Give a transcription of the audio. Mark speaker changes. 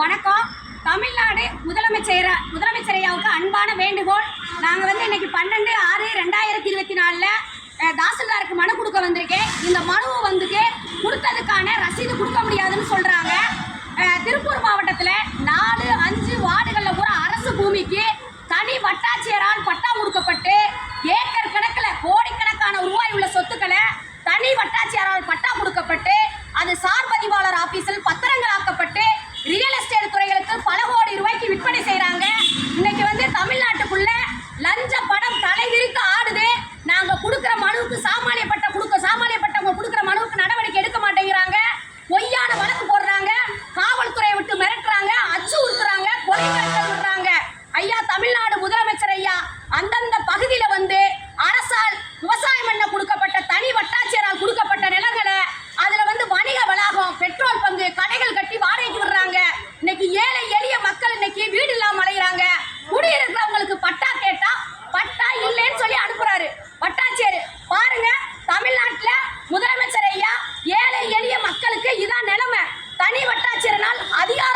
Speaker 1: வணக்கம். தமிழ்நாடு முதலமைச்சர் முதலமைச்சரையாவுக்கு அன்பான வேண்டுகோள். நாங்கள் வந்து இன்னைக்கு பன்னெண்டு ஆறு ரெண்டாயிரத்தி இருபத்தி நாலில் தாசில்தாருக்கு மனு கொடுக்க வந்திருக்கேன். இந்த மனுவை வந்துட்டு தமிழ்நாடு முதலமைச்சர் ஐயா அந்தந்த பகுதியில வந்து அரசால் விவசாயம் பண்ண கொடுக்கப்பட்ட தனி வட்டாட்சியரால் கொடுக்கப்பட்ட நிலங்களை அதுல வந்து வணிக வளாகம் பெட்ரோல் பங்கு கடைகள் கட்டி வாடகைக்கு விடுறாங்க. இன்னைக்கு ஏழை எளிய மக்கள் இன்னைக்கு வீடு இல்லாமல் அலைகிறாங்க குடியிருக்கிறவங்களுக்கு பட்டா கேட்டா பட்டா இல்லைன்னு சொல்லி அனுப்புறாரு. வட்டாட்சியர் பாருங்க தமிழ்நாட்டுல முதலமைச்சர் ஐயா ஏழை எளிய மக்களுக்கு இதான் நிலைமை. தனி வட்டாட்சியரனால் அதிகாரம்